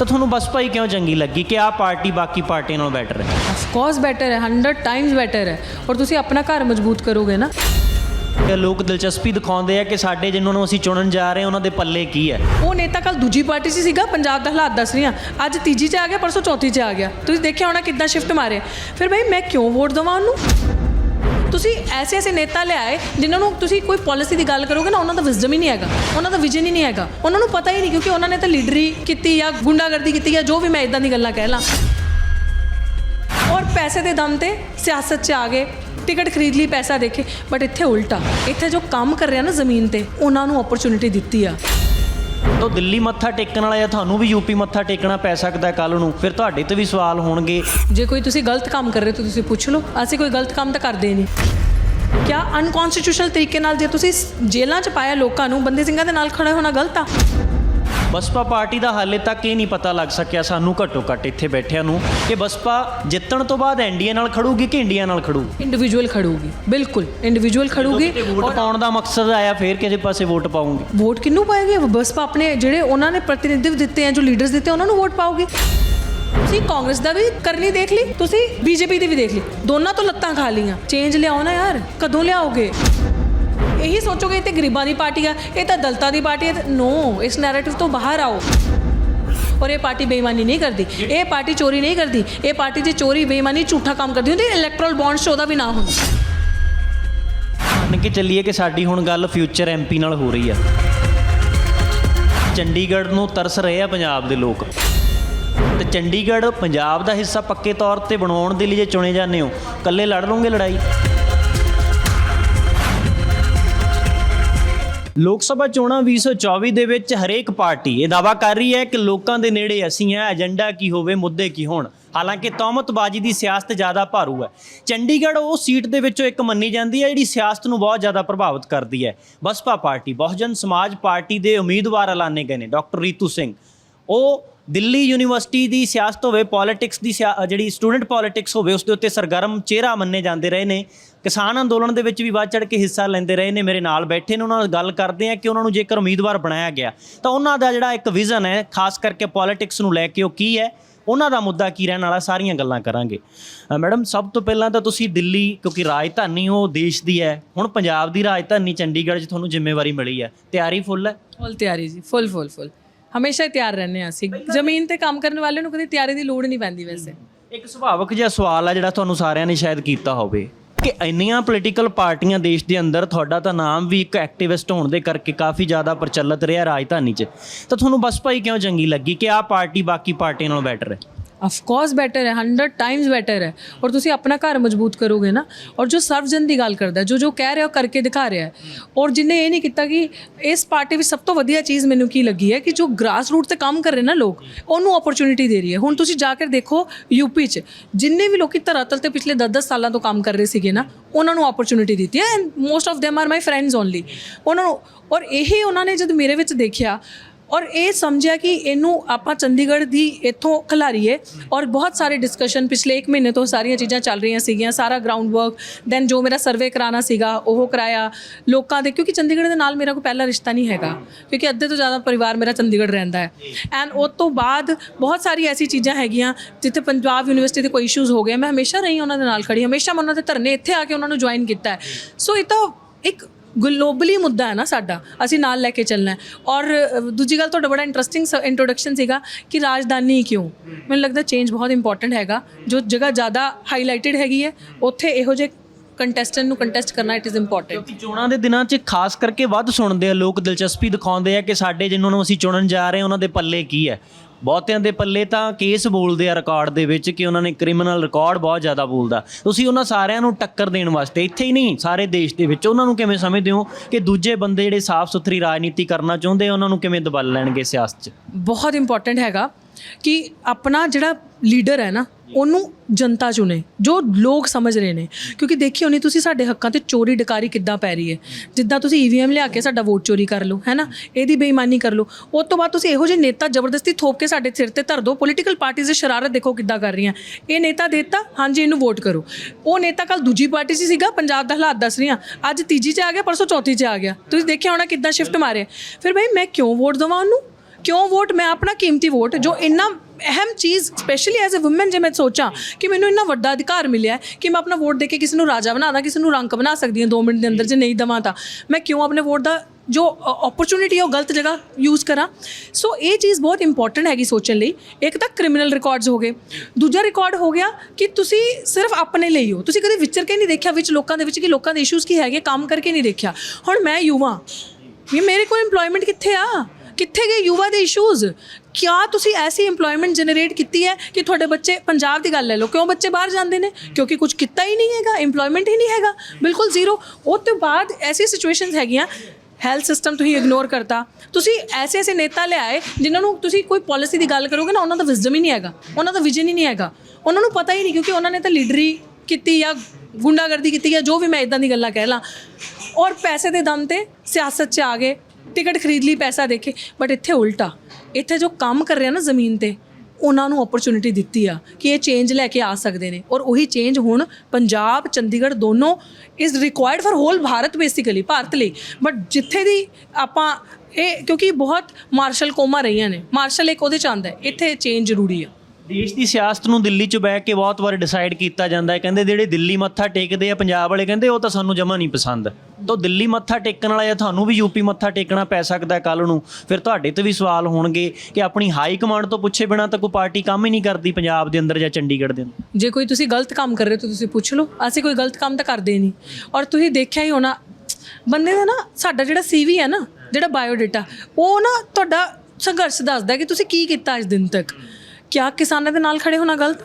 ਤਾਂ ਤੁਹਾਨੂੰ ਬਸਪਾ ਹੀ ਕਿਉਂ ਚੰਗੀ ਲੱਗੀ ਕਿ ਆਹ ਪਾਰਟੀ ਬਾਕੀ ਪਾਰਟੀਆਂ ਨਾਲੋਂ ਬੈਟਰ ਹੈ? ਆਫ ਕੋਰਸ ਬੈਟਰ ਹੈ 100 ਟਾਈਮਸ ਬੈਟਰ ਹੈ। ਔਰ ਤੁਸੀਂ ਆਪਣਾ ਘਰ ਮਜ਼ਬੂਤ ਕਰੋਗੇ ਨਾ। ਤੇ ਲੋਕ ਦਿਲਚਸਪੀ ਦਿਖਾਉਂਦੇ ਆ ਕਿ ਸਾਡੇ ਜਿਨ੍ਹਾਂ ਨੂੰ ਅਸੀਂ ਚੁਣਨ ਜਾ ਰਹੇ ਹਾਂ ਉਹਨਾਂ ਦੇ ਪੱਲੇ ਕੀ ਹੈ? ਉਹ ਨੇਤਾ ਕੱਲ ਦੂਜੀ ਪਾਰਟੀ 'ਚ ਸੀਗਾ ਪੰਜਾਬ ਦਾ ਹਾਲਾਤ ਦੱਸ ਰਹੀ ਹਾਂ। ਅੱਜ ਤੀਜੀ 'ਚ ਆ ਗਿਆ ਪਰਸੋਂ ਚੌਥੀ 'ਚ ਆ ਗਿਆ। ਤੁਸੀਂ ਦੇਖਿਆ ਹੋਣਾ ਕਿੱਦਾਂ ਸ਼ਿਫਟ ਮਾਰਿਆ ਫਿਰ ਭਾਈ ਮੈਂ ਕਿਉਂ ਵੋਟ ਦਵਾਂ ਉਹਨੂੰ? ਤੁਸੀਂ ਐਸੇ ਐਸੇ ਨੇਤਾ ਲਿਆਏ ਜਿਨ੍ਹਾਂ ਨੂੰ ਤੁਸੀਂ ਕੋਈ ਪਾਲਿਸੀ ਦੀ ਗੱਲ ਕਰੋਗੇ ਨਾ, ਉਹਨਾਂ ਦਾ ਵਿਜ਼ਡਮ ਹੀ ਨਹੀਂ ਹੈਗਾ, ਉਹਨਾਂ ਦਾ ਵਿਜ਼ਨ ਹੀ ਨਹੀਂ ਹੈਗਾ। ਉਹਨਾਂ ਨੂੰ ਪਤਾ ਹੀ ਨਹੀਂ ਕਿਉਂਕਿ ਉਹਨਾਂ ਨੇ ਤਾਂ ਲੀਡਰੀ ਕੀਤੀ ਜਾਂ ਗੁੰਡਾਗਰਦੀ ਕੀਤੀ ਜਾਂ ਜੋ ਵੀ ਮੈਂ ਇਦਾਂ ਦੀ ਗੱਲਾਂ ਕਹਿ ਲਾਂ। ਔਰ ਪੈਸੇ ਦੇ ਦਮ ਤੇ ਸਿਆਸਤ 'ਚ ਆ ਗਏ, ਟਿਕਟ ਖਰੀਦ ਲਈ ਪੈਸਾ ਦੇਖੇ ਬਟ ਇੱਥੇ ਉਲਟਾ, ਇੱਥੇ ਜੋ ਕੰਮ ਕਰ ਰਿਹਾ ਨਾ ਜ਼ਮੀਨ ਤੇ, ਉਹਨਾਂ ਨੂੰ ਓਪਰਚੁਨਿਟੀ ਦਿੱਤੀ ਆ। ਤਾਂ ਦਿੱਲੀ ਮੱਥਾ ਟੇਕਣ ਵਾਲਾ ਜਾਂ ਤੁਹਾਨੂੰ ਵੀ ਯੂਪੀ ਮੱਥਾ ਟੇਕਣਾ ਪੈ ਸਕਦਾ ਕੱਲ ਨੂੰ, ਫਿਰ ਤੁਹਾਡੇ ਤੇ ਵੀ ਸਵਾਲ ਹੋਣਗੇ। ਜੇ ਕੋਈ ਤੁਸੀਂ ਗਲਤ ਕੰਮ ਕਰ ਰਹੇ ਹੋ ਤੁਸੀਂ ਪੁੱਛ ਲਓ, ਅਸੀਂ ਕੋਈ ਗਲਤ ਕੰਮ ਤਾਂ ਕਰਦੇ ਹੀ ਨਹੀਂ। ਕਿਆ ਅਨਕਨਸਟੀਟਿਊਸ਼ਨਲ ਤਰੀਕੇ ਨਾਲ ਜੇ ਤੁਸੀਂ ਜੇਲ੍ਹਾਂ 'ਚ ਪਾਇਆ ਲੋਕਾਂ ਨੂੰ, ਬੰਦੇ ਸਿੰਘਾਂ ਦੇ ਨਾਲ ਖੜਾ ਹੋਣਾ ਗਲਤ ਆ? ਬਸਪਾ ਪਾਰਟੀ ਦਾ ਹਾਲੇ ਤੱਕ ਇਹ ਨਹੀਂ ਪਤਾ ਲੱਗ ਸਕਿਆ ਸਾਨੂੰ ਘੱਟੋ ਘੱਟ ਇੱਥੇ ਬੈਠਿਆਂ ਨੂੰ ਕਿ ਬਸਪਾ ਜਿੱਤਣ ਤੋਂ ਬਾਅਦ ਐਨਡੀਏ ਨਾਲ ਖੜੂਗੀ ਕਿ ਇੰਡੀਆ ਨਾਲ ਖੜੂ ਇੰਡੀਵਿਜੂਅਲ ਖੜੂਗੀ ਬਿਲਕੁਲ ਇੰਡੀਵਿਜੂਅਲ ਖੜੂਗੀ ਵੋਟ ਪਾਉਣ ਦਾ ਮਕਸਦ ਆਇਆ ਫੇਰ ਕਿਸੇ ਪਾਸੇ ਵੋਟ ਪਾਉਂਗੇ। ਵੋਟ ਕਿਹਨੂੰ ਪਾਏਗੀ? ਬਸਪਾ ਆਪਣੇ ਜਿਹੜੇ ਉਹਨਾਂ ਨੇ ਪ੍ਰਤੀਨਿਧਿਤਵ ਦਿੱਤੇ ਆ ਜੋ ਲੀਡਰਸ ਦਿੱਤੇ ਉਹਨਾਂ ਨੂੰ ਵੋਟ ਪਾਓਗੇ? ਤੁਸੀਂ ਕਾਂਗਰਸ ਦਾ ਵੀ ਕਰਨੀ ਦੇਖ ਲਈ ਤੁਸੀਂ ਬੀਜੇਪੀ ਦੀ ਵੀ ਦੇਖ ਲਈ। ਦੋਨਾਂ ਤੋਂ ਲੱਤਾਂ ਖਾ ਲੀਆਂ ਚੇਂਜ ਲਿਆਓ ਨਾ ਯਾਰ ਕਦੋਂ ਲਿਆਓਗੇ? ਇਹੀ ਸੋਚੋਗੇ ਇਹ ਤੇ ਗਰੀਬਾਂ ਦੀ ਪਾਰਟੀ ਆ, ਇਹ ਤਾਂ ਦਲਤਾਂ ਦੀ ਪਾਰਟੀ ਹੈ ਨੋ ਇਸ ਨੈਰੇਟਿਵ ਤੋਂ ਬਾਹਰ ਆਓ। ਔਰ ਇਹ ਪਾਰਟੀ ਬੇਈਮਾਨੀ ਨਹੀਂ ਕਰਦੀ, ਇਹ ਪਾਰਟੀ ਚੋਰੀ ਨਹੀਂ ਕਰਦੀ, ਇਹ ਪਾਰਟੀ ਜੇ ਚੋਰੀ, ਬੇਈਮਾਨੀ, ਝੂਠਾ ਕੰਮ ਕਰਦੀ ਹੁੰਦੀ ਇਲੈਕਟਰਲ ਬੌਂਡਸ 'ਚ ਉਹਦਾ ਵੀ ਨਾ ਹੁੰਦਾ ਮੰਨ ਕੇ ਚੱਲੀਏ ਕਿ ਸਾਡੀ ਹੁਣ ਗੱਲ ਫਿਊਚਰ ਐਮਪੀ ਨਾਲ ਹੋ ਰਹੀ ਆ। ਚੰਡੀਗੜ੍ਹ ਨੂੰ ਤਰਸ ਰਹੇ ਆ ਪੰਜਾਬ ਦੇ ਲੋਕ। ਤੇ ਚੰਡੀਗੜ੍ਹ ਪੰਜਾਬ ਦਾ ਹਿੱਸਾ ਪੱਕੇ ਤੌਰ ਤੇ ਬਣਾਉਣ ਦੇ ਲਈ ਜੇ ਚੁਣੇ ਜਾਂਦੇ ਹੋ, ਇਕੱਲੇ ਲੜ ਲਓਗੇ ਲੜਾਈ? ਲੋਕ ਸਭਾ ਚੋਣਾਂ 2024 ਦੇ ਵਿੱਚ ਹਰੇਕ ਪਾਰਟੀ ਇਹ ਦਾਵਾ ਕਰ ਰਹੀ ਹੈ ਕਿ ਲੋਕਾਂ ਦੇ ਨੇੜੇ ਅਸੀਂ ਆ ਏਜੰਡਾ ਕੀ ਹੋਵੇ, ਮੁੱਦੇ ਕੀ ਹੋਣ। ਹਾਲਾਂਕਿ ਤੌਮਤਬਾਜ਼ੀ ਦੀ ਸਿਆਸਤ ਜ਼ਿਆਦਾ ਭਾਰੂ ਹੈ। ਚੰਡੀਗੜ੍ਹ ਉਹ ਸੀਟ ਦੇ ਵਿੱਚੋਂ ਇੱਕ ਮੰਨੀ ਜਾਂਦੀ ਹੈ, ਜਿਹੜੀ ਸਿਆਸਤ ਨੂੰ ਬਹੁਤ ਜ਼ਿਆਦਾ ਪ੍ਰਭਾਵਿਤ ਕਰਦੀ ਹੈ। ਬਸਪਾ ਪਾਰਟੀ, ਬਹੁਜਨ ਸਮਾਜ ਪਾਰਟੀ ਦੇ ਉਮੀਦਵਾਰ ਐਲਾਨੇ ਗਏ ਨੇ, ਡਾਕਟਰ ਰੀਤੂ ਸਿੰਘ। ਉਹ ਦਿੱਲੀ ਯੂਨੀਵਰਸਿਟੀ ਦੀ ਸਿਆਸਤ ਹੋਵੇ, ਪੋਲਿਟਿਕਸ ਦੀ ਸਿਆ- ਜਿਹੜੀ ਸਟੂਡੈਂਟ ਪੋਲਿਟਿਕਸ ਹੋਵੇ, ਉਸ ਦੇ ਉੱਤੇ ਸਰਗਰਮ ਚਿਹਰਾ ਮੰਨੇ ਜਾਂਦੇ ਰਹੇ ਨੇ। ਕਿਸਾਨ ਅੰਦੋਲਨ ਦੇ ਵਿੱਚ ਵੀ ਵੱਧ ਚੜ ਕੇ ਹਿੱਸਾ ਲੈਂਦੇ ਰਹੇ ਨੇ ਮੇਰੇ ਨਾਲ ਬੈਠੇ ਨੇ ਉਹਨਾਂ ਨਾਲ ਗੱਲ ਕਰਦੇ ਆ ਕਿ ਉਹਨਾਂ ਨੂੰ ਜੇਕਰ ਉਮੀਦਵਾਰ ਬਣਾਇਆ ਗਿਆ ਤਾਂ ਉਹਨਾਂ ਦਾ ਜਿਹੜਾ ਇੱਕ ਵਿਜ਼ਨ ਹੈ ਖਾਸ ਕਰਕੇ ਪੋਲਿਟਿਕਸ ਨੂੰ ਲੈ ਕੇ ਉਹ ਕੀ ਹੈ ਉਹਨਾਂ ਦਾ ਮੁੱਦਾ ਕੀ ਰਹਿਣ ਵਾਲਾ ਸਾਰੀਆਂ ਗੱਲਾਂ ਕਰਾਂਗੇ। ਮੈਡਮ ਸਭ ਤੋਂ ਪਹਿਲਾਂ ਤਾਂ ਤੁਸੀਂ ਦਿੱਲੀ ਕਿਉਂਕਿ ਰਾਜਧਾਨੀ ਉਹ ਦੇਸ਼ ਦੀ ਹੈ ਹੁਣ ਪੰਜਾਬ ਦੀ ਰਾਜਧਾਨੀ ਚੰਡੀਗੜ੍ਹ 'ਚ ਤੁਹਾਨੂੰ ਜ਼ਿੰਮੇਵਾਰੀ ਮਿਲੀ ਹੈ। ਤਿਆਰੀ ਫੁੱਲ ਹੈ? ਫੁੱਲ ਤਿਆਰੀ ਜੀ ਫੁੱਲ ਫੁੱਲ ਫੁੱਲ। ਹਮੇਸ਼ਾ ਹੀ ਤਿਆਰ ਰਹਿੰਦੇ ਹਾਂ ਅਸੀਂ। ਜ਼ਮੀਨ ਤੇ ਕੰਮ ਕਰਨ ਵਾਲੇ ਨੂੰ ਕਦੀ ਤਿਆਰੀ ਦੀ ਲੋੜ ਨਹੀਂ ਪੈਂਦੀ ਵੈਸੇ। ਇੱਕ ਸੁਭਾਵਕ ਜਿਹਾ ਸਵਾਲ ਆ ਜਿਹੜਾ ਤੁਹਾਨੂੰ ਸਾਰਿਆਂ ਨੇ ਸ਼ਾਇਦ ਕੀਤਾ ਹੋਵੇ। ਕਿ ਇੰਨੀਆਂ ਪੋਲੀਟੀਕਲ ਪਾਰਟੀਆਂ ਦੇਸ਼ ਦੇ ਅੰਦਰ ਤੁਹਾਡਾ ਤਾਂ ਨਾਮ ਵੀ ਇੱਕ ਐਕਟਿਵਿਸਟ ਹੋਣ ਦੇ ਕਰਕੇ ਕਾਫੀ ਜ਼ਿਆਦਾ ਪ੍ਰਚਲਿਤ ਰਿਹਾ ਰਾਜਧਾਨੀ 'ਚ। ਤਾਂ ਤੁਹਾਨੂੰ ਬਸ ਭਾਈ ਕਿਉਂ ਚੰਗੀ ਲੱਗੀ ਕਿ ਆਹ ਪਾਰਟੀ ਬਾਕੀ ਪਾਰਟੀਆਂ ਨਾਲੋਂ ਬੈਟਰ ਹੈ? ਆਫ ਕੋਰਸ ਬੈਟਰ ਹੈ 100 ਟਾਈਮਸ ਬੈਟਰ ਹੈ ਔਰ ਤੁਸੀਂ ਆਪਣਾ ਘਰ ਮਜ਼ਬੂਤ ਕਰੋਗੇ ਨਾ ਔਰ ਜੋ ਸਰਵਜਨ ਦੀ ਗੱਲ ਕਰਦਾ ਜੋ ਜੋ ਕਹਿ ਰਿਹਾ ਉਹ ਕਰਕੇ ਦਿਖਾ ਰਿਹਾ ਔਰ ਜਿਨੇ ਇਹ ਨਹੀਂ ਕੀਤਾ ਕਿ ਇਸ ਪਾਰਟੀ ਵਿੱਚ ਸਭ ਤੋਂ ਵਧੀਆ ਚੀਜ਼ ਮੈਨੂੰ ਕੀ ਲੱਗੀ ਹੈ ਕਿ ਜੋ ਗ੍ਰਾਸ ਰੂਟ ਤੇ ਕੰਮ ਕਰ ਰਹੇ ਨਾ ਲੋਕ ਉਹਨੂੰ ਓਪਰਚੁਨਿਟੀ ਦੇ ਰਹੀ ਹੈ ਹੁਣ ਤੁਸੀਂ ਜਾ ਕੇ ਦੇਖੋ ਯੂਪੀ 'ਚ ਜਿੰਨੇ ਵੀ ਲੋਕੀ ਧਰਾਤਲ ਤੇ ਪਿਛਲੇ 10-10 ਸਾਲਾਂ ਤੋਂ ਕੰਮ ਕਰ ਰਹੇ ਸੀਗੇ ਨਾ ਉਹਨਾਂ ਨੂੰ ਓਪਰਚੁਨਿਟੀ ਦਿੱਤੀ ਹੈ and most of them are my friends only ਉਹਨਾਂ ਨੂੰ ਔਰ ਇਹ ਉਹਨਾਂ ਨੇ ਜਦ ਮੇਰੇ ਵਿੱਚ ਦੇਖਿਆ ਔਰ ਇਹ ਸਮਝਿਆ ਕਿ ਇਹਨੂੰ ਆਪਾਂ ਚੰਡੀਗੜ੍ਹ ਦੀ ਇੱਥੋਂ ਖਿਲਾਰੀਏ ਔਰ ਬਹੁਤ ਸਾਰੇ ਡਿਸਕਸ਼ਨ ਪਿਛਲੇ 1 ਮਹੀਨੇ ਤੋਂ ਸਾਰੀਆਂ ਚੀਜ਼ਾਂ ਚੱਲ ਰਹੀਆਂ ਸੀਗੀਆਂ, ਸਾਰਾ ਗਰਾਊਂਡ ਵਰਕ ਦੈਨ ਜੋ ਮੇਰਾ ਸਰਵੇ ਕਰਾਣਾ ਸੀਗਾ, ਉਹ ਕਰਾਇਆ ਲੋਕਾਂ ਦੇ, ਕਿਉਂਕਿ ਚੰਡੀਗੜ੍ਹ ਦੇ ਨਾਲ ਮੇਰਾ ਕੋਈ ਪਹਿਲਾ ਰਿਸ਼ਤਾ ਨਹੀਂ ਹੈਗਾ, ਕਿਉਂਕਿ ਅੱਧੇ ਤੋਂ ਜ਼ਿਆਦਾ ਪਰਿਵਾਰ ਮੇਰਾ ਚੰਡੀਗੜ੍ਹ ਰਹਿੰਦਾ ਹੈ। ਐਂਡ ਉਸ ਤੋਂ ਬਾਅਦ ਬਹੁਤ ਸਾਰੀ ਐਸੀ ਚੀਜ਼ਾਂ ਹੈਗੀਆਂ ਜਿੱਥੇ ਪੰਜਾਬ ਯੂਨੀਵਰਸਿਟੀ ਦੇ ਕੋਈ ਇਸ਼ੂਜ਼ ਹੋ ਗਏ, ਮੈਂ ਹਮੇਸ਼ਾ ਰਹੀ ਉਹਨਾਂ ਦੇ ਨਾਲ ਖੜੀ ਹਮੇਸ਼ਾ ਮੈਂ ਉਹਨਾਂ ਦੇ ਧਰਨੇ ਇੱਥੇ ਆ ਕੇ ਉਹਨਾਂ ਨੂੰ ਜੁਆਇਨ ਕੀਤਾ ਹੈ। ਸੋ ਇਹ ਤਾਂ ਇੱਕ ਗਲੋਬਲੀ ਮੁੱਦਾ ਹੈ ਨਾ ਸਾਡਾ, ਅਸੀਂ ਨਾਲ ਲੈ ਕੇ ਚੱਲਣਾ ਹੈ। ਔਰ ਦੂਜੀ ਗੱਲ ਤੁਹਾਡਾ ਬੜਾ ਇੰਟਰਸਟਿੰਗ ਇੰਟਰੋਡਕਸ਼ਨ ਸੀਗਾ ਕਿ ਰਾਜਧਾਨੀ ਕਿਉਂ? ਮੈਨੂੰ ਲੱਗਦਾ ਚੇਂਜ ਬਹੁਤ ਇੰਪੋਰਟੈਂਟ ਹੈਗਾ, ਜੋ ਜਗ੍ਹਾ ਜ਼ਿਆਦਾ ਹਾਈਲਾਈਟਡ ਹੈਗੀ ਹੈ, ਉੱਥੇ ਇਹੋ ਜਿਹੇ ਕੰਟੈਸਟੈਂਟ ਨੂੰ ਕੰਟੈਸਟ ਕਰਨਾ ਇਟ ਇਜ਼ ਇੰਪੋਰਟੈਂਟ ਕਿਉਂਕਿ ਚੋਣਾਂ ਦੇ ਦਿਨਾਂ 'ਚ ਖਾਸ ਕਰਕੇ ਵੱਧ ਸੁਣਦੇ ਆ, ਲੋਕ ਦਿਲਚਸਪੀ ਦਿਖਾਉਂਦੇ ਆ ਕਿ ਸਾਡੇ ਜਿਨ੍ਹਾਂ ਨੂੰ ਅਸੀਂ ਚੁਣਨ ਜਾ ਰਹੇ ਹਾਂ, ਉਹਨਾਂ ਦੇ ਪੱਲੇ ਕੀ ਹੈ। ਬਹੁਤਿਆਂ ਦੇ ਪੱਲੇ ਤਾਂ ਕੇਸ ਬੋਲਦੇ ਆ ਰਿਕਾਰਡ ਦੇ ਵਿੱਚ ਕਿ ਉਹਨਾਂ ਨੇ ਕ੍ਰਿਮੀਨਲ ਰਿਕਾਰਡ ਬਹੁਤ ਜ਼ਿਆਦਾ ਬੋਲਦਾ। ਤੁਸੀਂ ਉਹਨਾਂ ਸਾਰਿਆਂ ਨੂੰ ਟੱਕਰ ਦੇਣ ਵਾਸਤੇ ਇੱਥੇ ਹੀ ਨਹੀਂ, ਸਾਰੇ ਦੇਸ਼ ਦੇ ਵਿੱਚ। ਉਹਨਾਂ ਨੂੰ ਕਿਵੇਂ ਸਮਝਦੇ ਹੋ ਕਿ ਦੂਜੇ ਬੰਦੇ ਜਿਹੜੇ ਸਾਫ਼ ਸੁਥਰੀ ਰਾਜਨੀਤੀ ਕਰਨਾ ਚਾਹੁੰਦੇ ਆ, ਉਹਨਾਂ ਨੂੰ ਕਿਵੇਂ ਦਬਲ ਲੈਣਗੇ ਸਿਆਸਤ 'ਚ? ਬਹੁਤ ਇੰਪੋਰਟੈਂਟ ਹੈਗਾ ਕਿ ਆਪਣਾ ਜਿਹੜਾ ਲੀਡਰ ਹੈ ਨਾ ਉਹਨੂੰ ਜਨਤਾ ਚੁਣੇ, ਜੋ ਲੋਕ ਸਮਝ ਰਹੇ ਨੇ। ਕਿਉਂਕਿ ਦੇਖਿਓ ਨਹੀਂ ਤੁਸੀਂ ਸਾਡੇ ਹੱਕਾਂ ਤੇ ਚੋਰੀ ਡਕਾਰੀ ਕਿੱਦਾਂ ਪੈ ਰਹੀ ਹੈ। ਜਿੱਦਾਂ ਤੁਸੀਂ ਈਵੀਐਮ ਲਿਆ ਕੇ ਸਾਡਾ ਵੋਟ ਚੋਰੀ ਕਰ ਲਓ, ਹੈ ਨਾ? ਇਹਦੀ ਬੇਈਮਾਨੀ ਕਰ ਲਓ। ਉਸ ਤੋਂ ਬਾਅਦ ਤੁਸੀਂ ਇਹੋ ਜਿਹੇ ਨੇਤਾ ਜ਼ਬਰਦਸਤੀ ਥੋਪ ਕੇ ਸਾਡੇ ਸਿਰ ਤੇ ਧਰ ਦਿਓ। ਪੋਲੀਟੀਕਲ ਪਾਰਟੀਆਂ ਦੀ ਸ਼ਰਾਰਤ ਦੇਖੋ ਕਿੱਦਾਂ ਕਰ ਰਹੀਆਂ। ਇਹ ਨੇਤਾ ਦੇਤਾ, ਹਾਂਜੀ, ਇਹਨੂੰ ਵੋਟ ਕਰੋ। ਉਹ ਨੇਤਾ ਕੱਲ ਦੂਜੀ ਪਾਰਟੀ 'ਚ ਸੀਗਾ, ਪੰਜਾਬ ਦਾ ਹਾਲਾਤ ਦੱਸ ਰਹੀਆਂ। ਅੱਜ ਤੀਜੀ 'ਚ ਆ ਗਿਆ, ਪਰਸੋਂ ਚੌਥੀ 'ਚ ਆ ਗਿਆ। ਤੁਸੀਂ ਦੇਖਿਆ ਹੋਣਾ ਕਿੱਦਾਂ ਸ਼ਿਫਟ ਮਾਰਿਆ। ਫਿਰ ਬਈ ਮੈਂ ਕਿਉਂ ਵੋਟ ਦਵਾਂ ਉਹਨੂੰ? ਕਿਉਂ ਵੋਟ ਮੈਂ ਆਪਣਾ ਕੀਮਤੀ ਵੋਟ ਜੋ ਇੰਨਾ ਅਹਿਮ ਚੀਜ਼ ਸਪੈਸ਼ਲੀ ਐਜ਼ ਅ ਔਮਨ ਜੇ ਮੈਂ ਸੋਚਾਂ ਕਿ ਮੈਨੂੰ ਇੰਨਾ ਵੱਡਾ ਅਧਿਕਾਰ ਮਿਲਿਆ ਹੈ ਕਿ ਮੈਂ ਆਪਣਾ ਵੋਟ ਦੇ ਕੇ ਕਿਸੇ ਨੂੰ ਰਾਜਾ ਬਣਾ ਦਾਂ, ਕਿਸੇ ਨੂੰ ਰੰਕ ਬਣਾ ਸਕਦੀ ਹਾਂ 2 ਮਿੰਟ ਦੇ ਅੰਦਰ ਜੇ ਨਹੀਂ ਦਵਾਂ ਤਾਂ। ਮੈਂ ਕਿਉਂ ਆਪਣੇ ਵੋਟ ਦਾ ਜੋ ਓਪਰਚੁਨਿਟੀ ਹੈ ਉਹ ਗਲਤ ਜਗ੍ਹਾ ਯੂਜ਼ ਕਰਾਂ? ਸੋ ਇਹ ਚੀਜ਼ ਬਹੁਤ ਇੰਪੋਰਟੈਂਟ ਹੈਗੀ ਸੋਚਣ ਲਈ। ਇੱਕ ਤਾਂ ਕ੍ਰਿਮੀਨਲ ਰਿਕਾਰਡਸ ਹੋ ਗਏ। ਦੂਜਾ ਰਿਕਾਰਡ ਹੋ ਗਿਆ ਕਿ ਤੁਸੀਂ ਸਿਰਫ ਆਪਣੇ ਲਈ ਹੋ। ਤੁਸੀਂ ਕਦੇ ਵਿਚਰ ਕੇ ਨਹੀਂ ਦੇਖਿਆ ਵਿੱਚ ਲੋਕਾਂ ਦੇ ਵਿੱਚ ਕਿ ਲੋਕਾਂ ਦੇ ਇਸ਼ੂਜ਼ ਕੀ ਹੈਗੇ, ਕੰਮ ਕਰਕੇ ਨਹੀਂ ਦੇਖਿਆ? ਹੁਣ ਮੈਂ ਯੁਵਾ। ਵੀ ਮੇਰੇ ਕੋਲ EMPLOYMENT ਕਿੱਥੇ ਆ? ਕਿੱਥੇ ਗਏ ਯੂਵਾ ਦੇ ਇਸ਼ੂਜ਼ ਕਿਆ ਤੁਸੀਂ ਐਸੀ EMPLOYMENT ਜਨਰੇਟ ਕੀਤੀ ਹੈ ਕਿ ਤੁਹਾਡੇ ਬੱਚੇ ਪੰਜਾਬ ਦੀ ਗੱਲ ਲੈ ਲਓ? ਕਿਉਂ ਬੱਚੇ ਬਾਹਰ ਜਾਂਦੇ ਨੇ? ਕਿਉਂਕਿ ਕੁਝ ਕੀਤਾ ਹੀ ਨਹੀਂ ਹੈਗਾ, EMPLOYMENT ਹੀ ਨਹੀਂ ਹੈਗਾ। ਬਿਲਕੁਲ ਜ਼ੀਰੋ। ਉਹ ਤੋਂ ਬਾਅਦ ਐਸੀ ਸਿਚੁਏਸ਼ਨਸ ਹੈਗੀਆਂ ਹੈਲਥ ਸਿਸਟਮ ਤੁਸੀਂ ਇਗਨੋਰ ਕਰਤਾ। ਤੁਸੀਂ ਐਸੇ ਐਸੇ ਨੇਤਾ ਲਿਆਏ, ਜਿਨ੍ਹਾਂ ਨੂੰ ਤੁਸੀਂ ਕੋਈ ਪਾਲਿਸੀ ਦੀ ਗੱਲ ਕਰੋਗੇ ਨਾ, ਉਹਨਾਂ ਦਾ ਵਿਜ਼ਡਮ ਹੀ ਨਹੀਂ ਹੈਗਾ। ਉਹਨਾਂ ਦਾ ਵਿਜ਼ਨ ਹੀ ਨਹੀਂ ਹੈਗਾ। ਉਹਨਾਂ ਨੂੰ ਪਤਾ ਹੀ ਨਹੀਂ, ਕਿਉਂਕਿ ਉਹਨਾਂ ਨੇ ਤਾਂ ਲੀਡਰੀ ਕੀਤੀ ਜਾਂ ਗੁੰਡਾਗਰਦੀ ਕੀਤੀ ਜਾਂ ਜੋ ਵੀ ਮੈਂ ਇਦਾਂ ਦੀ ਗੱਲਾਂ ਕਹਿ ਲਾਂ। ਔਰ ਪੈਸੇ ਦੇ ਦਮ ਤੇ ਸਿਆਸਤ 'ਚ ਆ ਗਏ, ਟਿਕਟ ਖਰੀਦ ਲਈ ਪੈਸਾ ਦੇ ਕੇ। ਬਟ ਇੱਥੇ ਉਲਟਾ। ਇੱਥੇ ਜੋ ਕੰਮ ਕਰ ਰਿਹਾ ਨਾ ਜ਼ਮੀਨ ਤੇ, ਉਹਨਾਂ ਨੂੰ ਓਪਰਚੁਨਿਟੀ ਦਿੱਤੀ ਆ ਕਿ ਇਹ ਚੇਂਜ ਲੈ ਕੇ ਆ ਸਕਦੇ ਨੇ। ਔਰ ਉਹੀ ਚੇਂਜ ਹੁਣ ਪੰਜਾਬ, ਚੰਡੀਗੜ੍ਹ ਦੋਨੋਂ is required for whole Bharat basically Bharat ਲਈ। ਬਟ ਜਿੱਥੇ ਦੀ ਆਪਾਂ ਇਹ, ਕਿਉਂਕਿ ਬਹੁਤ ਮਾਰਸ਼ਲ ਕੋਮਾ ਰਹੀਆਂ ਨੇ ਮਾਰਸ਼ਲ ਇੱਕ ਉਹਦੇ ਚ ਆਉਂਦਾ ਹੈ, ਇੱਥੇ ਚੇਂਜ ਜ਼ਰੂਰੀ ਆ। ਦੇਸ਼ ਦੀ ਸਿਆਸਤ ਨੂੰ ਦਿੱਲੀ 'ਚ ਬਹਿ ਕੇ ਬਹੁਤ ਵਾਰ ਡਿਸਾਈਡ ਕੀਤਾ ਜਾਂਦਾ ਹੈ। ਕਹਿੰਦੇ ਜਿਹੜੇ ਦਿੱਲੀ ਮੱਥਾ ਟੇਕਦੇ ਆ ਪੰਜਾਬ ਵਾਲੇ, ਕਹਿੰਦੇ ਉਹ ਤਾਂ ਸਾਨੂੰ ਜਮਾ ਨਹੀਂ ਪਸੰਦ। ਤੋਂ ਦਿੱਲੀ ਮੱਥਾ ਟੇਕਣ ਵਾਲਾ ਜਾਂ ਤੁਹਾਨੂੰ ਵੀ ਯੂਪੀ ਮੱਥਾ ਟੇਕਣਾ ਪੈ ਸਕਦਾ ਕੱਲ ਨੂੰ, ਫਿਰ ਤੁਹਾਡੇ ਤੇ ਵੀ ਸਵਾਲ ਹੋਣਗੇ ਕਿ ਆਪਣੀ ਹਾਈ ਕਮਾਂਡ ਤੋਂ ਪੁੱਛੇ ਬਿਨਾ ਤਾਂ ਕੋਈ ਪਾਰਟੀ ਕੰਮ ਹੀ ਨਹੀਂ ਕਰਦੀ ਪੰਜਾਬ ਦੇ ਅੰਦਰ ਜਾਂ ਚੰਡੀਗੜ੍ਹ ਦੇ ਅੰਦਰ। ਜੇ ਕੋਈ ਤੁਸੀਂ ਗਲਤ ਕੰਮ ਕਰ ਰਹੇ ਹੋ ਤਾਂ ਤੁਸੀਂ ਪੁੱਛ ਲਓ। ਅਸੀਂ ਕੋਈ ਗਲਤ ਕੰਮ ਤਾਂ ਕਰਦੇ ਨਹੀਂ। ਔਰ ਤੁਸੀਂ ਦੇਖਿਆ ਹੀ ਹੋਣਾ, ਬੰਦੇ ਦਾ ਨਾ ਸਾਡਾ ਜਿਹੜਾ ਸੀਵੀ ਹੈ ਨਾ, ਜਿਹੜਾ ਬਾਇਓ ਬਾਇਓਡਾਟਾ ਉਹ ਨਾ ਤੁਹਾਡਾ ਸੰਘਰਸ਼ ਦੱਸਦਾ ਕਿ ਤੁਸੀਂ ਕੀ ਕੀਤਾ ਅੱਜ ਦਿਨ ਤੱਕ। ਕਿਆ ਕਿਸਾਨਾਂ ਦੇ ਨਾਲ ਖੜੇ ਹੋਣਾ ਗਲਤ?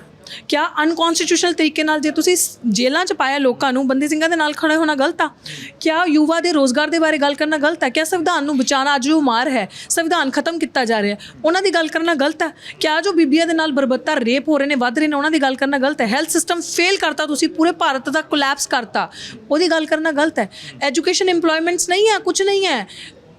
ਕਿਆ ਅਨਕਨਸਟੀਟਿਊਸ਼ਨਲ ਤਰੀਕੇ ਨਾਲ ਜੇ ਤੁਸੀਂ ਸ- ਜੇਲ੍ਹਾਂ 'ਚ ਪਾਇਆ ਲੋਕਾਂ ਨੂੰ, ਬੰਦੀ ਸਿੰਘਾਂ ਦੇ ਨਾਲ ਖੜੇ ਹੋਣਾ ਗਲਤ ਆ? ਕਿਆ ਯੁਵਾ ਦੇ ਰੋਜ਼ਗਾਰ ਦੇ ਬਾਰੇ ਗੱਲ ਕਰਨਾ ਗਲਤ ਹੈ ਕਿਆ ਸੰਵਿਧਾਨ ਨੂੰ ਬਚਾਉਣਾ ਅੱਜ ਜੋ ਮਾਰ ਹੈ? ਸੰਵਿਧਾਨ ਖਤਮ ਕੀਤਾ ਜਾ ਰਿਹਾ ਉਹਨਾਂ ਦੀ ਗੱਲ ਕਰਨਾ ਗਲਤ ਹੈ ਕਿਆ ਜੋ ਬੀਬੀਆਂ ਦੇ ਨਾਲ ਬਰਬੱਤਾ ਰੇਪ ਹੋ ਰਹੇ ਨੇ, ਵੱਧ ਰਹੇ ਨੇ, ਉਹਨਾਂ ਦੀ ਗੱਲ ਕਰਨਾ ਗਲਤ ਹੈ ਹੈਲਥ ਸਿਸਟਮ ਫੇਲ ਕਰਤਾ ਤੁਸੀਂ, ਪੂਰੇ ਭਾਰਤ ਦਾ ਕੋਲੈਪਸ ਕਰਤਾ। ਉਹਦੀ ਗੱਲ ਕਰਨਾ ਗਲਤ ਹੈ ਐਜੂਕੇਸ਼ਨ EMPLOYMENTS ਨਹੀਂ ਹੈ ਕੁਝ ਨਹੀਂ ਹੈ।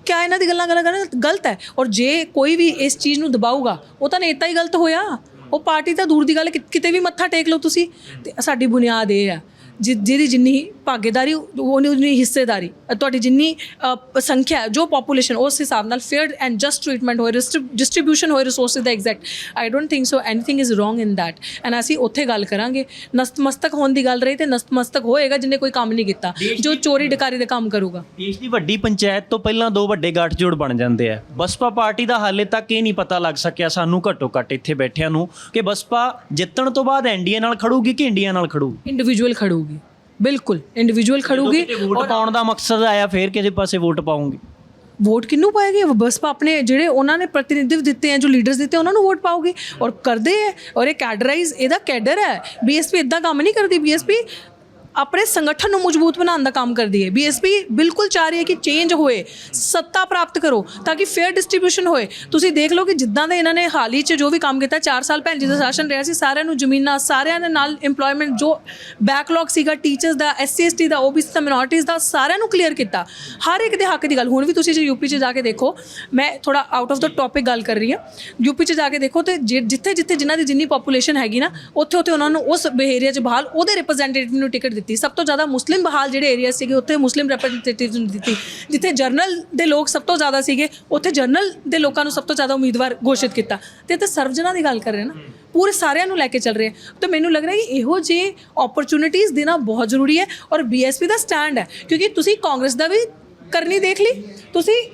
ਕਿਆ ਇਹਨਾਂ ਦੀ ਗੱਲਾਂ ਕਰਨਾ ਗਲਤ ਹੈ? ਔਰ ਜੇ ਕੋਈ ਵੀ ਇਸ ਚੀਜ਼ ਨੂੰ ਦਬਾਊਗਾ, ਉਹ ਤਾਂ ਨੇਤਾ ਹੀ ਗਲਤ ਹੋਇਆ। ਉਹ ਪਾਰਟੀ ਤਾਂ ਦੂਰ ਦੀ ਗੱਲ ਕਿ- ਕਿਤੇ ਵੀ ਮੱਥਾ ਟੇਕ ਲਓ ਤੁਸੀਂ। ਤੇ ਸਾਡੀ ਬੁਨਿਆਦ ਇਹ ਆ ਜਿ- ਜਿਹਦੀ ਜਿੰਨੀ ਭਾਗੀਦਾਰੀ ਉਹਨੀ ਉਨੀ ਹਿੱਸੇਦਾਰੀ ਅ, ਤੁਹਾਡੀ ਜਿੰਨੀ ਅ, ਸੰਖਿਆ ਹੈ, ਜੋ ਪੋਪੂਲੇਸ਼ਨ ਉਸ ਹਿਸਾਬ ਨਾਲ ਫੇਅਰ ਐਂਡ ਜਸਟ ਟ੍ਰੀਟਮੈਂਟ ਹੋਏ ਡਿਸਟ੍ਰੀਬਿਊਸ਼ਨ ਹੋਏ resources the exact I don't think so anything is wrong in that and ਅਸੀਂ ਉੱਥੇ ਗੱਲ ਕਰਾਂਗੇ। ਨਸਤਮਸਤਕ ਹੋਣ ਦੀ ਗੱਲ ਰਹੀ ਤੇ ਨਸਤਮਸਤਕ ਹੋਏਗਾ ਜਿਹਨੇ ਕੋਈ ਕੰਮ ਨਹੀਂ ਕੀਤਾ ਜੋ ਚੋਰੀ ਡਕਾਰੀ ਦੇ ਕੰਮ ਕਰੂਗਾ। ਦੇਸ਼ ਦੀ ਵੱਡੀ ਪੰਚਾਇਤ ਤੋਂ ਪਹਿਲਾਂ ਦੋ ਵੱਡੇ ਗੱਠਜੋੜ ਬਣ ਜਾਂਦੇ ਆ। ਬਸਪਾ ਪਾਰਟੀ ਦਾ ਹਾਲੇ ਤੱਕ ਇਹ ਨਹੀਂ ਪਤਾ ਲੱਗ ਸਕਿਆ ਸਾਨੂੰ ਘੱਟੋ ਘੱਟ ਇੱਥੇ ਬੈਠਿਆਂ ਨੂੰ ਕਿ ਬਸਪਾ ਜਿੱਤਣ ਤੋਂ ਬਾਅਦ ਐਨਡੀਏ ਨਾਲ ਖੜੂਗੀ ਕਿ ਇੰਡੀਆ ਨਾਲ ਖੜੂਗੀ? ਇੰਡੀਵਿਜੂਅਲ ਖੜੂਗੀ। ਬਿਲਕੁਲ ਇੰਡੀਵਿਜੂਅਲ ਖੜੂਗੀ ਵੋਟ ਪਾਉਣ ਦਾ ਮਕਸਦ ਆਇਆ ਫੇਰ ਕਿਸੇ ਪਾਸੇ ਵੋਟ ਪਾਉਂਗੇ। ਵੋਟ ਕਿਹਨੂੰ ਪਾਏਗੀ? ਬਸਪਾ ਆਪਣੇ ਜਿਹੜੇ ਉਹਨਾਂ ਨੇ ਪ੍ਰਤੀਨਿਧਿਤਵ ਦਿੱਤੇ ਆ ਜੋ ਲੀਡਰਸ ਦਿੱਤੇ ਉਹਨਾਂ ਨੂੰ ਵੋਟ ਪਾਓਗੇ। ਔਰ ਕਰਦੇ ਹੈ ਔਰ ਇਹ ਕੈਡਰਾਈਜ਼ ਇਹਦਾ ਕੈਡਰ ਹੈ। ਬੀਐਸਪੀ ਇਦਾਂ ਕੰਮ ਨਹੀਂ ਕਰਦੀ ਬੀਐਸਪੀ ਆਪਣੇ ਸੰਗਠਨ ਨੂੰ ਮਜ਼ਬੂਤ ਬਣਾਉਣ ਦਾ ਕੰਮ ਕਰਦੀ ਹੈ। ਬੀਐਸਪੀ ਬਿਲਕੁਲ ਚਾਹ ਰਹੀ ਹੈ ਕਿ ਚੇਂਜ ਹੋਏ, ਸੱਤਾ ਪ੍ਰਾਪਤ ਕਰੋ, ਤਾਂ ਕਿ ਫੇਅਰ ਡਿਸਟ੍ਰੀਬਿਊਸ਼ਨ ਹੋਏ। ਤੁਸੀਂ ਦੇਖ ਲਓ ਕਿ ਜਿੱਦਾਂ ਦੇ ਇਹਨਾਂ ਨੇ ਹਾਲ ਹੀ 'ਚ ਜੋ ਵੀ ਕੰਮ ਕੀਤਾ 4 ਸਾਲ ਪਹਿਲਾਂ ਜਿਹਦਾ ਸ਼ਾਸਨ ਰਿਹਾ ਸੀ, ਸਾਰਿਆਂ ਨੂੰ ਜ਼ਮੀਨਾਂ, ਸਾਰਿਆਂ ਦੇ ਨਾਲ EMPLOYMENT ਜੋ ਬੈਕਲੌਗ ਸੀਗਾ ਟੀਚਰਸ ਦਾ ਐਸਸੀ ਐਸਟੀ ਦਾ ਓਬੀਸੀ ਦਾ ਮਿਨੋਰਟੀਜ਼ ਦਾ, ਸਾਰਿਆਂ ਨੂੰ ਕਲੀਅਰ ਕੀਤਾ। ਹਰ ਇੱਕ ਦੇ ਹੱਕ ਦੀ ਗੱਲ। ਹੁਣ ਵੀ ਤੁਸੀਂ ਜੇ ਯੂਪੀ 'ਚ ਜਾ ਕੇ ਦੇਖੋ, ਮੈਂ ਥੋੜਾ ਆਊਟ ਆਫ ਦਾ ਟੌਪਿਕ ਗੱਲ ਕਰ ਰਹੀ ਹਾਂ। ਯੂਪੀ 'ਚ ਜਾ ਕੇ ਦੇਖੋ ਤੇ ਜਿ- ਜਿੱਥੇ ਜਿੱਥੇ ਜਿਨ੍ਹਾਂ ਦੀ ਜਿੰਨੀ ਪੋਪੂਲੇਸ਼ਨ ਹੈਗੀ ਨਾ ਉੱਥੇ ਉੱਥੇ ਉਹਨਾਂ ਨੂੰ ਉਸ ਏਰੀਆ 'ਚ ਬਹਾਲ, ਉਹਦੇ ਰਿਪਰੈਜ਼ੈਂਟੇਟਿਵ ਨੂੰ ਟਿਕਟ ਦਿੱਤੀ। ਸਭ ਤੋਂ ਜ਼ਿਆਦਾ ਮੁਸਲਿਮ ਬਹਾਲ ਜਿਹੜੇ ਏਰੀਆ ਸੀਗੇ, ਉੱਥੇ ਮੁਸਲਿਮ ਰਿਪਰੈਜ਼ੈਂਟੇਟਿਵ ਨੂੰ ਦਿੱਤੀ। ਜਿੱਥੇ ਜਰਨਲ ਦੇ ਲੋਕ ਸਭ ਤੋਂ ਜ਼ਿਆਦਾ ਸੀਗੇ, ਉੱਥੇ ਜਰਨਲ ਦੇ ਲੋਕਾਂ ਨੂੰ ਸਭ ਤੋਂ ਜ਼ਿਆਦਾ ਉਮੀਦਵਾਰ ਘੋਸ਼ਿਤ ਕੀਤਾ। ਤੇ ਇੱਥੇ ਸਰਵਜਨਾਂ ਦੀ ਗੱਲ ਕਰ ਰਹੇ ਨਾ, ਪੂਰੇ ਸਾਰਿਆਂ ਨੂੰ ਲੈ ਕੇ ਚੱਲ ਰਹੇ ਆ ਤਾਂ ਮੈਨੂੰ ਲੱਗ ਰਿਹਾ ਕਿ ਇਹੋ ਜਿਹੇ ਓਪਰਚੁਨਿਟੀਜ਼ ਦੇਣਾ ਬਹੁਤ ਜ਼ਰੂਰੀ ਹੈ ਔਰ ਬੀਐਸਪੀ ਦਾ ਸਟੈਂਡ ਹੈ। ਕਿਉਂਕਿ ਤੁਸੀਂ ਕਾਂਗਰਸ ਦਾ ਵੀ ਕਰਨੀ ਦੇਖ ਲਈ, ਤੁਸੀਂ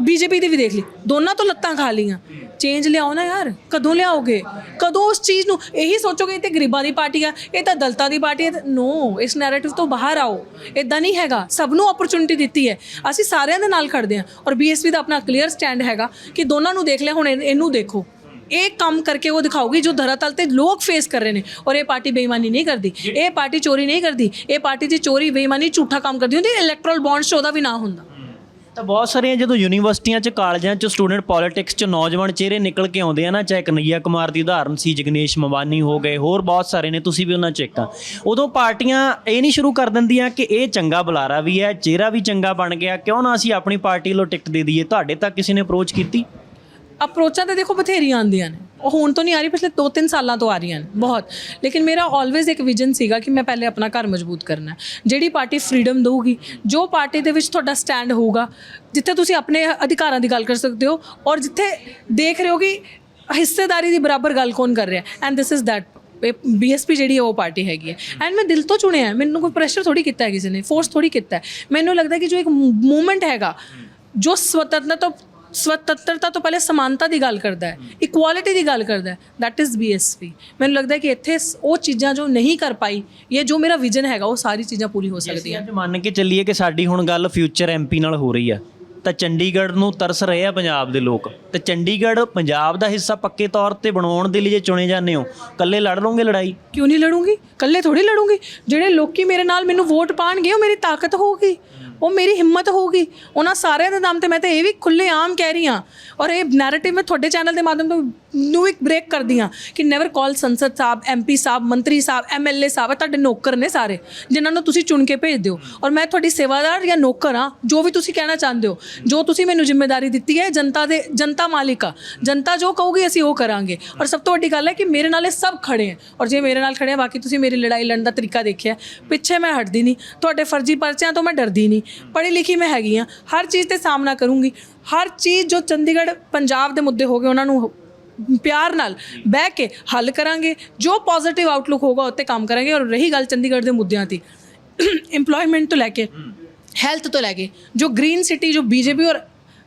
ਬੀਜੇਪੀ ਦੀ ਵੀ ਦੇਖ ਲਈ। ਦੋਨਾਂ ਤੋਂ ਲੱਤਾਂ ਖਾ ਲੀਆਂ ਚੇਂਜ ਲਿਆਓ ਨਾ ਯਾਰ, ਕਦੋਂ ਲਿਆਓਗੇ? ਕਦੋਂ ਉਸ ਚੀਜ਼ ਨੂੰ, ਇਹੀ ਸੋਚੋਗੇ, ਇਹ ਤੇ ਗਰੀਬਾਂ ਦੀ ਪਾਰਟੀ ਆ, ਇਹ ਤਾਂ ਦਲਤਾਂ ਦੀ ਪਾਰਟੀ ਹੈ ਨੋ ਇਸ ਨੈਰੇਟਿਵ ਤੋਂ ਬਾਹਰ ਆਓ। ਇਦਾਂ ਨਹੀਂ ਹੈਗਾ। ਸਭ ਨੂੰ ਓਪਰਚੁਨਿਟੀ ਦਿੱਤੀ ਹੈ। ਅਸੀਂ ਸਾਰਿਆਂ ਦੇ ਨਾਲ ਖੜਦੇ ਹਾਂ। ਔਰ ਬੀਐਸਪੀ ਦਾ ਆਪਣਾ ਕਲੀਅਰ ਸਟੈਂਡ ਹੈਗਾ ਕਿ ਦੋਨਾਂ ਨੂੰ ਦੇਖ ਲਿਆ, ਹੁਣ ਇਹ- ਇਹਨੂੰ ਦੇਖੋ। ਇਹ ਕੰਮ ਕਰਕੇ ਉਹ ਦਿਖਾਊਗੀ ਜੋ ਧਰਾਤਲ ਤੇ ਲੋਕ ਫੇਸ ਕਰ ਰਹੇ ਨੇ। ਔਰ ਇਹ ਪਾਰਟੀ ਬੇਈਮਾਨੀ ਨਹੀਂ ਕਰਦੀ। ਇਹ ਪਾਰਟੀ ਚੋਰੀ ਨਹੀਂ ਕਰਦੀ। ਇਹ ਪਾਰਟੀ ਜੇ ਚੋਰੀ ਬੇਈਮਾਨੀ ਝੂਠਾ ਕੰਮ ਕਰਦੀ ਹੁੰਦੀ। ਇਲੈਕਟਰਲ ਬੌਂਡਸ 'ਚ ਉਹਦਾ ਵੀ ਨਾ ਹੁੰਦਾ। ਤਾਂ ਬਹੁਤ ਸਾਰੀਆਂ ਜਦੋਂ ਯੂਨੀਵਰਸਿਟੀਆਂ 'ਚ ਕਾਲਜਾਂ 'ਚ ਸਟੂਡੈਂਟ ਪੋਲਿਟਿਕਸ 'ਚ ਨੌਜਵਾਨ ਚਿਹਰੇ ਨਿਕਲ ਕੇ ਆਉਂਦੇ ਆ ਨਾ ਚਾਹੇ ਕਨਈਆ ਕੁਮਾਰ ਦੀ ਉਦਾਹਰਨ ਸੀ ਜਗਨੇਸ਼ ਮਵਾਨੀ ਹੋ ਗਏ ਹੋਰ ਬਹੁਤ ਸਾਰੇ ਨੇ ਤੁਸੀਂ ਵੀ ਉਹਨਾਂ 'ਚ ਇੱਕ ਆ। ਉਦੋਂ ਪਾਰਟੀਆਂ ਇਹ ਨਹੀਂ ਸ਼ੁਰੂ ਕਰ ਦਿੰਦੀਆਂ ਕਿ ਇਹ ਚੰਗਾ ਬੁਲਾਰਾ ਵੀ ਹੈ ਚਿਹਰਾ ਵੀ ਚੰਗਾ ਬਣ ਗਿਆ। ਕਿਉਂ ਨਾ ਅਸੀਂ ਆਪਣੀ ਪਾਰਟੀ ਵੱਲੋਂ ਟਿਕਟ ਦੇ ਦਈਏ? ਤੁਹਾਡੇ ਤੱਕ ਕਿਸੇ ਨੇ ਅਪਰੋਚ ਕੀਤੀ? ਅਪਰੋਚਾਂ ਤਾਂ ਦੇਖੋ ਬਥੇਰੀਆਂ ਆਉਂਦੀਆਂ ਨੇ। ਉਹ ਹੁਣ ਤੋਂ ਨਹੀਂ ਆ ਰਹੀ, ਪਿਛਲੇ 2-3 ਸਾਲਾਂ ਤੋਂ ਆ ਰਹੀਆਂ ਨੇ, ਬਹੁਤ। ਲੇਕਿਨ ਮੇਰਾ ਆਲਵੇਜ਼ ਇੱਕ ਵਿਜ਼ਨ ਸੀਗਾ ਕਿ ਮੈਂ ਪਹਿਲੇ ਆਪਣਾ ਘਰ ਮਜ਼ਬੂਤ ਕਰਨਾ ਜਿਹੜੀ ਪਾਰਟੀ ਫਰੀडम ਦਊਗੀ, ਜੋ ਪਾਰਟੀ ਦੇ ਵਿੱਚ ਤੁਹਾਡਾ ਸਟੈਂਡ ਹੋਊਗਾ, ਜਿੱਥੇ ਤੁਸੀਂ ਆਪਣੇ ਅਧਿਕਾਰਾਂ ਦੀ ਗੱਲ ਕਰ ਸਕਦੇ ਹੋ ਔਰ ਜਿੱਥੇ ਦੇਖ ਰਹੇ ਹੋ ਕਿ ਹਿੱਸੇਦਾਰੀ ਦੀ ਬਰਾਬਰ ਗੱਲ ਕੌਣ ਕਰ ਰਿਹਾ and this is that BSP ਜਿਹੜੀ ਹੈ ਉਹ ਪਾਰਟੀ ਹੈਗੀ ਹੈ। ਐਂਡ ਮੈਂ ਦਿਲ ਤੋਂ ਚੁਣਿਆ ਹੈ, ਮੈਨੂੰ ਕੋਈ ਪ੍ਰੈਸ਼ਰ ਥੋੜੀ ਕੀਤਾ ਹੈ ਕਿਸੇ ਨੇ ਫੋਰਸ ਥੋੜੀ ਕੀਤਾ ਹੈ। ਮੈਨੂੰ ਲੱਗਦਾ ਕਿ ਜੋ ਇੱਕ ਮੂਵਮੈਂਟ ਹੈਗਾ, ਜੋ ਸਵਤੰਤਰਤਾ ਸਵਤੰਤਰਤਾ ਤੋਂ ਪਹਿਲੇ ਸਮਾਨਤਾ ਦੀ ਗੱਲ ਕਰਦਾ ਹੈ ਇਕੁਐਲਿਟੀ ਦੀ ਗੱਲ ਕਰਦਾ ਹੈ ਦੈਟ ਇਜ਼ ਬੀਐਸਪੀ ਮੈਨੂੰ ਲੱਗਦਾ ਹੈ ਕਿ ਇੱਥੇ ਉਹ ਚੀਜ਼ਾਂ ਜੋ ਨਹੀਂ ਕਰ ਪਾਈ ਇਹ ਜੋ ਮੇਰਾ ਵਿਜ਼ਨ ਹੈਗਾ ਉਹ ਸਾਰੀ ਚੀਜ਼ਾਂ ਪੂਰੀ ਹੋ ਸਕਦੀਆਂ ਅੱਜ ਮੰਨ ਕੇ ਚੱਲੀਏ ਕਿ ਸਾਡੀ ਹੁਣ ਗੱਲ ਫਿਊਚਰ ਐਮਪੀ ਨਾਲ ਹੋ ਰਹੀ ਆ ਤਾਂ ਚੰਡੀਗੜ੍ਹ ਨੂੰ ਤਰਸ ਰਹੇ ਆ ਪੰਜਾਬ ਦੇ ਲੋਕ। ਤੇ ਚੰਡੀਗੜ੍ਹ ਪੰਜਾਬ ਦਾ ਹਿੱਸਾ ਪੱਕੇ ਤੌਰ ਤੇ ਬਣਾਉਣ ਦੇ ਲਈ ਜੇ ਚੁਣੇ ਜਾਂਦੇ ਹੋ ਇਕੱਲੇ ਲੜ ਲਓਗੇ ਲੜਾਈ? ਕਿਉਂ ਨਹੀਂ ਲੜੂੰਗੀ? ਇਕੱਲੇ ਥੋੜੀ ਲੜੂੰਗੀ? ਜਿਹੜੇ ਲੋਕੀ ਮੇਰੇ ਨਾਲ ਮੈਨੂੰ ਵੋਟ ਪਾਣਗੇ ਉਹ ਮੇਰੀ ਤਾਕਤ ਹੋਊਗੀ। ਉਹ ਮੇਰੀ ਹਿੰਮਤ ਹੋਊਗੀ। ਉਹਨਾਂ ਸਾਰਿਆਂ ਦੇ ਨਾਮ ਤੇ ਮੈਂ ਤਾਂ ਇਹ ਵੀ ਖੁੱਲੇ ਆਮ ਕਹਿ ਰਹੀ ਹਾਂ। ਔਰ ਇਹ ਨੈਰੇਟਿਵ ਮੈਂ ਤੁਹਾਡੇ ਚੈਨਲ ਦੇ ਮਾਧਿਅਮ ਤੋਂ ਨੂੰ ਇੱਕ ਬ੍ਰੇਕ ਕਰਦੀ ਹਾਂ ਕਿ ਨੈਵਰ ਕਾਲ ਸੰਸਦ ਸਾਹਿਬ ਐਮਪੀ ਸਾਹਿਬ, ਮੰਤਰੀ ਸਾਹਿਬ ਐਮਐਲਏ ਸਾਹਿਬ ਤੁਹਾਡੇ ਨੌਕਰ ਨੇ ਸਾਰੇ, ਜਿਨ੍ਹਾਂ ਨੂੰ ਤੁਸੀਂ ਚੁਣ ਕੇ ਭੇਜ ਦਿਓ। ਔਰ ਮੈਂ ਤੁਹਾਡੀ ਸੇਵਾਦਾਰ ਜਾਂ ਨੌਕਰ ਹਾਂ, ਜੋ ਵੀ ਤੁਸੀਂ ਕਹਿਣਾ ਚਾਹੁੰਦੇ ਹੋ, ਜੋ ਤੁਸੀਂ ਮੈਨੂੰ ਜ਼ਿੰਮੇਵਾਰੀ ਦਿੱਤੀ ਹੈ, ਜਨਤਾ ਦੇ, ਜਨਤਾ ਮਾਲਿਕ ਆ, ਜਨਤਾ ਜੋ ਕਹੂਗੀ ਅਸੀਂ ਉਹ ਕਰਾਂਗੇ। ਔਰ ਸਭ ਤੋਂ ਵੱਡੀ ਗੱਲ ਹੈ ਕਿ ਮੇਰੇ ਨਾਲ ਇਹ ਸਭ ਖੜੇ ਹੈ। ਔਰ ਜੇ ਮੇਰੇ ਨਾਲ ਖੜੇ ਆ, ਬਾਕੀ ਤੁਸੀਂ ਮੇਰੀ ਲੜਾਈ ਲੜਨ ਦਾ ਤਰੀਕਾ ਦੇਖਿਆ ਪਿੱਛੇ ਮੈਂ ਹਟਦੀ ਨਹੀਂ, ਤੁਹਾਡੇ ਫਰਜ਼ੀ ਪਰਚਿਆਂ ਤੋਂ ਮੈਂ ਡਰਦੀ ਨਹੀਂ। ਪੜ੍ਹੀ ਲਿਖੀ ਮੈਂ ਹੈਗੀ ਆ ਹਰ ਚੀਜ਼ ਤੇ ਸਾਹਮਣਾ ਕਰੂੰਗੀ। ਹਰ ਚੀਜ਼ ਜੋ ਚੰਡੀਗੜ੍ਹ, ਪੰਜਾਬ ਦੇ ਮੁੱਦੇ ਹੋਗੇ ਉਹਨਾਂ ਨੂੰ ਪਿਆਰ ਨਾਲ ਬਹਿ ਕੇ ਹੱਲ ਕਰਾਂਗੇ, ਜੋ ਪੋਜ਼ਿਟਿਵ ਆਊਟਲੁੱਕ ਹੋਗਾ ਉੱਤੇ ਕੰਮ ਕਰਾਂਗੇ ਔਰ ਰਹੀ ਗੱਲ ਚੰਡੀਗੜ੍ਹ ਦੇ ਮੁੱਦਿਆਂ ਦੀ। EMPLOYMENT ਤੋਂ ਲੈ ਕੇ ਹੈਲਥ ਤੋਂ ਲੈ ਕੇ, ਜੋ ਗ੍ਰੀਨ ਸਿਟੀ ਜੋ ਬੀਜੇਪੀ ਔਰ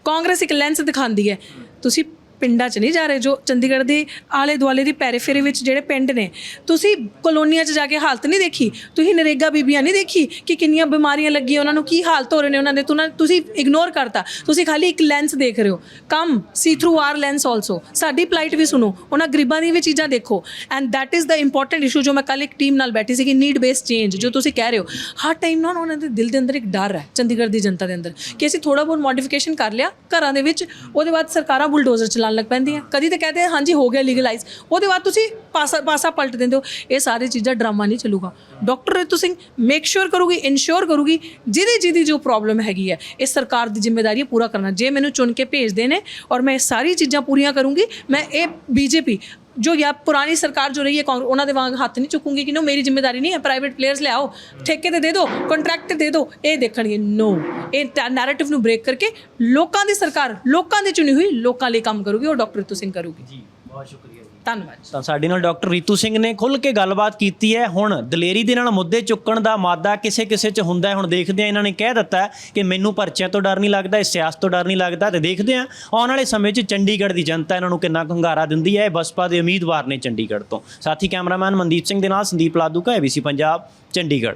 ਕਾਂਗਰਸ ਇੱਕ ਲੈਂਸ ਦਿਖਾਉਂਦੀ ਹੈ, ਤੁਸੀਂ ਪਿੰਡਾਂ 'ਚ ਨਹੀਂ ਜਾ ਰਹੇ ਜੋ ਚੰਡੀਗੜ੍ਹ ਦੇ ਆਲੇ ਦੁਆਲੇ ਦੀ ਪੈਰੀਫੇਰੀ ਵਿੱਚ ਜਿਹੜੇ ਪਿੰਡ ਨੇ। ਤੁਸੀਂ ਕਲੋਨੀਆਂ 'ਚ ਜਾ ਕੇ ਹਾਲਤ ਨਹੀਂ ਦੇਖੀ? ਤੁਸੀਂ ਨਰੇਗਾ ਬੀਬੀਆਂ ਨਹੀਂ ਦੇਖੀ ਕਿ ਕਿੰਨੀਆਂ ਬਿਮਾਰੀਆਂ ਲੱਗੀਆਂ ਉਹਨਾਂ ਨੂੰ? ਕੀ ਹਾਲਤ ਹੋ ਰਹੇ ਨੇ ਉਹਨਾਂ ਦੇ? ਤੁਸੀਂ ਇਗਨੋਰ ਕਰਤਾ। ਤੁਸੀਂ ਖਾਲੀ ਇੱਕ ਲੈਂਸ ਦੇਖ ਰਹੇ ਹੋ। Come see through our lens also ਸਾਡੀ ਪਲਾਈਟ ਵੀ ਸੁਣੋ। ਉਹਨਾਂ ਗਰੀਬਾਂ ਦੀ ਵੀ ਚੀਜ਼ਾਂ ਦੇਖੋ। And that is the important issue ਜੋ ਮੈਂ ਕੱਲ ਇੱਕ ਟੀਮ ਨਾਲ ਬੈਠੀ ਸੀ ਕਿ ਨੀਡ ਬੇਸਡ ਚੇਂਜ ਜੋ ਤੁਸੀਂ ਕਹਿ ਰਹੇ ਹੋ। ਹਰ ਟਾਈਮ ਨਾਲ ਉਹਨਾਂ ਦੇ ਦਿਲ ਦੇ ਅੰਦਰ ਇੱਕ ਡਰ ਹੈ, ਚੰਡੀਗੜ੍ਹ ਦੀ ਜਨਤਾ ਦੇ ਅੰਦਰ। ਕਿ ਅਸੀਂ ਥੋੜਾ ਬਹੁਤ ਮੋਡੀਫਿਕੇਸ਼ਨ ਕਰ ਲਿਆ ਘਰਾਂ ਦੇ ਵਿੱਚ, ਉਹਦੇ ਬਾਅਦ ਸਰਕਾਰਾਂ ਬੁਲਡੋਜ਼ਰ ਚਲਾ ਚਲਾਉਣ ਲੱਗ ਪੈਂਦੀਆਂ। ਕਦੀ ਤਾਂ ਕਹਦੇ ਹਾਂਜੀ, ਹੋ ਗਿਆ ਲੀਗਲਾਈਜ਼ ਉਹਦੇ ਬਾਅਦ ਤੁਸੀਂ ਪਾਸਾ ਪਾਸਾ ਪਲਟ ਦਿੰਦੇ ਹੋ। ਇਹ ਸਾਰੀ ਚੀਜ਼ਾਂ ਡਰਾਮਾ ਨਹੀਂ ਚੱਲੂਗਾ। Doctor Ritu Singh make sure ਕਰੂਗੀ ਇਨਸ਼ੋਰ ਕਰੂਗੀ, ਜਿਹਦੀ ਜਿਹਦੀ ਜੋ ਪ੍ਰੋਬਲਮ ਹੈਗੀ ਹੈ, ਇਹ ਸਰਕਾਰ ਦੀ ਜ਼ਿੰਮੇਵਾਰੀ ਹੈ ਪੂਰਾ ਕਰਨਾ। ਜੇ ਮੈਨੂੰ ਚੁਣ ਕੇ ਭੇਜਦੇ ਨੇ ਔਰ ਮੈਂ ਇਹ ਸਾਰੀ ਚੀਜ਼ਾਂ ਪੂਰੀਆਂ ਕਰੂੰਗੀ, ਮੈਂ ਇਹ ਬੀਜੇਪੀ ਜੋ ਜਾਂ ਪੁਰਾਣੀ ਸਰਕਾਰ ਜੋ ਰਹੀ ਹੈ ਕਾਂਗਰਸ ਉਹਨਾਂ ਦੇ ਵਾਂਗ ਹੱਥ ਨਹੀਂ ਚੁੱਕੂਗੀ ਕਿ ਨੋ ਮੇਰੀ ਜ਼ਿੰਮੇਵਾਰੀ ਨਹੀਂ ਹੈ ਪ੍ਰਾਈਵੇਟ ਪਲੇਅਰਸ ਲਿਆਓ ਠੇਕੇ ਤੇ ਦੇ ਦਿਓ ਕੰਟਰੈਕਟ ਦੇ ਦਿਓ ਇਹ ਦੇਖਣਗੇ ਨੋ ਇਹ ਨੈਰੇਟਿਵ ਨੂੰ ਬ੍ਰੇਕ ਕਰਕੇ ਲੋਕਾਂ ਦੀ ਸਰਕਾਰ, ਲੋਕਾਂ ਦੀ ਚੁਣੀ ਹੋਈ ਲੋਕਾਂ ਲਈ ਕੰਮ ਕਰੂਗੀ, ਉਹ ਡਾਕਟਰ ਰਿਤੂ ਸਿੰਘ ਕਰੂਗੀ। ਜੀ, ਬਹੁਤ ਸ਼ੁਕਰੀਆ। ਧੰਨਵਾਦ ਤਾਂ ਸਾਡੇ ਨਾਲ ਡਾਕਟਰ ਰੀਤੂ ਸਿੰਘ ਨੇ ਖੁੱਲ ਕੇ ਗੱਲਬਾਤ ਕੀਤੀ ਹੈ। ਹੁਣ ਦਲੇਰੀ ਦੇ ਨਾਲ ਮੁੱਦੇ ਚੁੱਕਣ ਦਾ ਮਾਦਾ ਕਿਸੇ ਕਿਸੇ 'ਚ ਹੁੰਦਾ ਹੈ। ਹੁਣ ਦੇਖਦੇ ਆ ਇਹਨਾਂ ਨੇ ਕਹਿ ਦਿੱਤਾ ਕਿ ਮੈਨੂੰ ਪਰਚਿਆਂ ਤੋਂ ਡਰ ਨਹੀਂ ਲੱਗਦਾ, ਇਸ ਸਿਆਸਤ ਤੋਂ ਡਰ ਨਹੀਂ ਲੱਗਦਾ। ਤੇ ਦੇਖਦੇ ਆ ਆਉਣ ਵਾਲੇ ਸਮੇਂ 'ਚ ਚੰਡੀਗੜ੍ਹ ਦੀ ਜਨਤਾ ਇਹਨਾਂ ਨੂੰ ਕਿੰਨਾ ਕੁ ਹੁੰਗਾਰਾ ਦਿੰਦੀ ਹੈ। ਇਹ ਬਸਪਾ ਦੇ ਉਮੀਦਵਾਰ ਨੇ ਚੰਡੀਗੜ੍ਹ ਤੋਂ। ਸਾਥੀ ਕੈਮਰਾਮੈਨ ਮਨਦੀਪ ਸਿੰਘ ਦੇ ਨਾਲ ਸੰਦੀਪ ਲਾਦੂਕਾ ਏਬੀਸੀ ਪੰਜਾਬ, ਚੰਡੀਗੜ੍ਹ।